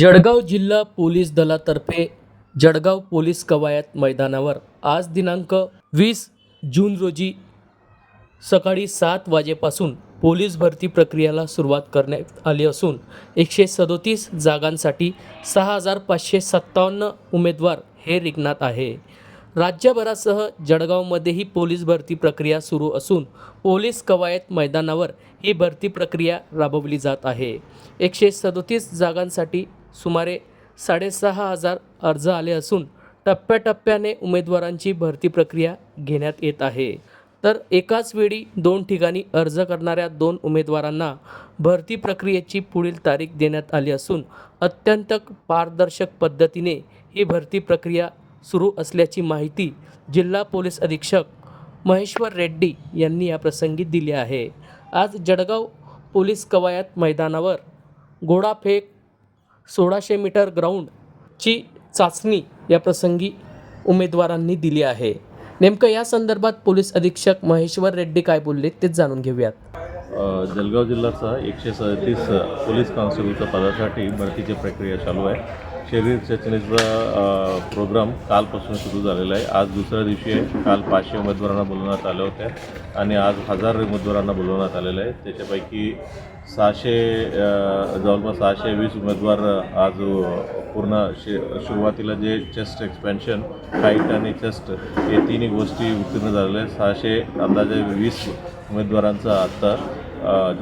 जळगाव जिल्हा पोलीस दलातर्फे जळगाव पोलीस कवायत मैदानावर आज दिनांक वीस जून रोजी सकाळी सात वाजेपासून पोलीस भरती प्रक्रियेला सुरुवात करण्यात आली असून एकशे सदोतीस जागांसाठी सहा हजार पाचशे सत्तावन्न उमेदवार हे रिंगणात आहे. राज्यभरासह जळगावमध्येही पोलीस भरती प्रक्रिया सुरू असून पोलीस कवायत मैदानावर ही भरती प्रक्रिया राबवली जात आहे. एकशे सदोतीस जागांसाठी सुमारे साडेसहा हजार अर्ज आले असून टप्प्याटप्प्याने उमेदवारांची भरती प्रक्रिया घेण्यात येत आहे. तर एकाच वेळी दोन ठिकाणी अर्ज करणाऱ्या दोन उमेदवारांना भरती प्रक्रियेची पुढील तारीख देण्यात आली असून अत्यंत पारदर्शक पद्धतीने ही भरती प्रक्रिया सुरू असल्याची माहिती जिल्हा पोलीस अधीक्षक महेश्वर रेड्डी यांनी या प्रसंगी दिली आहे. आज जळगाव पोलीस कवायत मैदानावर गोडाफेक सोळाशे मीटर ग्राउंडची चाचणी या प्रसंगी उमेदवारांनी दिली आहे. नेमकं या संदर्भात पोलीस अधीक्षक महेश्वर रेड्डी काय बोलले तेच जाणून घेऊयात. जलगाव जळगाव जिल्ह्याचा एकशे सदतीस पोलीस कॉन्स्टेबलच्या पदासाठी भरतीची प्रक्रिया चालू आहे. शरीर चाचणीचा प्रोग्राम कालपासून सुरू झालेला आहे. आज दुसऱ्या दिवशी आहे. काल पाचशे उमेदवारांना बोलवण्यात आले होते आणि आज हजार उमेदवारांना बोलवण्यात आलेलं आहे. त्याच्यापैकी सहाशे जवळपास सहाशे वीस उमेदवार आज पूर्ण शे सुरुवातीला जे चेस्ट एक्सपेन्शन हाईट आणि चेस्ट हे तिन्ही गोष्टी उत्तीर्ण झालेल्या आहेत. सहाशे अंदाजे वीस उमेदवारांचा आत्ता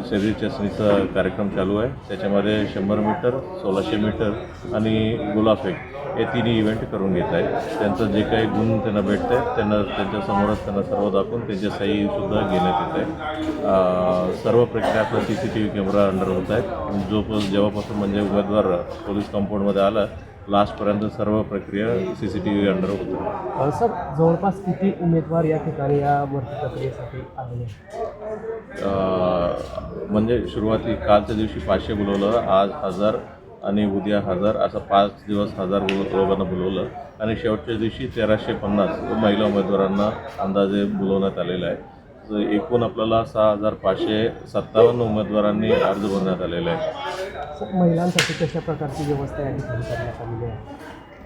शरीर चाचणीचा कार्यक्रम चालू आहे. त्याच्यामध्ये शंभर मीटर सोळाशे मीटर आणि गुलाफेक हे तिन्ही इव्हेंट करून घेत आहे त्यांचं जे काही गुण त्यांना भेटत आहे त्यांना त्यांच्यासमोरच त्यांना सर्व दाखवून त्यांच्या सहीसुद्धा घेण्यात येत आहे सर्व प्रक्रिया आपल्या C C T V camera under होत आहेत. जो जेव्हापासून म्हणजे उमेदवार पोलीस कंपाऊंडमध्ये आला लास्टपर्यंत सर्व प्रक्रिया C C T V under होतो सर जवळपास किती उमेदवार या ठिकाणी या भरती प्रक्रियेसाठी आलेले म्हणजे सुरुवाती कालच्या दिवशी पाचशे बोलवलं आज हजार आणि उद्या हजार असं पाच दिवस हजार लोकांना बोलवलं. आणि शेवटच्या दिवशी तेराशे पन्नास महिला उमेदवारांना अंदाजे बोलवण्यात आलेलं आहे. एकूण आपल्याला सहा हजार पाचशे सत्तावन्न उमेदवारांनी अर्ज भरण्यात आलेला आहे महिलांसाठी कशा प्रकारची व्यवस्था या ठिकाणी करण्यात आलेली आहे?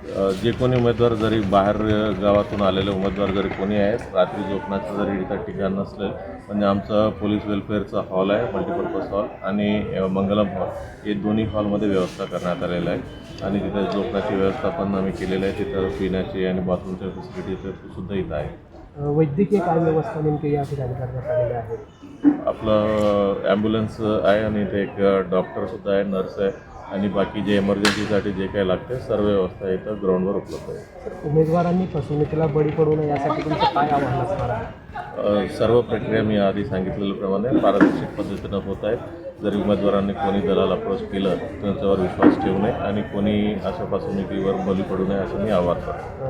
जे कोणी उमेदवार जरी बाहेर गावातून आलेले उमेदवार जरी कोणी आहेत रात्री झोपण्याचं जरी इथं ठिकाण नसलं म्हणजे आमचं पोलीस वेलफेअरचा हॉल आहे मल्टीपर्पज हॉल आणि मंगलम हॉल. हे दोन्ही हॉलमध्ये व्यवस्था करण्यात आलेलं आहे. आणि तिथं झोपण्याची व्यवस्था पण आम्ही केलेली आहे. तिथं पिण्याची आणि बाथरूमच्या फॅसिलिटी सुद्धा इथं आहे. वैद्यकीय काय व्यवस्था नेमकी या ठिकाणी करण्यात आलेली आहे? आपलं ॲम्ब्युलन्स आहे आणि इथे एक डॉक्टरसुद्धा आहे नर्स आहे. आणि बाकी जे इमर्जन्सीसाठी जे काही लागते सर्व व्यवस्था इथं ग्राउंडवर उपलब्ध आहे. उमेदवारांनी फसवणुकीला बळी पडू नये यासाठी तुमचं काय आव्हान असणार आहे? सर्व प्रक्रिया मी आधी सांगितलेल्याप्रमाणे पारदर्शक पद्धतीनं होत आहेत. जरी उमेदवारांनी कोणी दलाल अप्रोच केलं तर त्याच्यावर विश्वास ठेवू नये आणि कोणी अशा फसवणुकीवर बली पडू नये असं मी आवाहन करतो.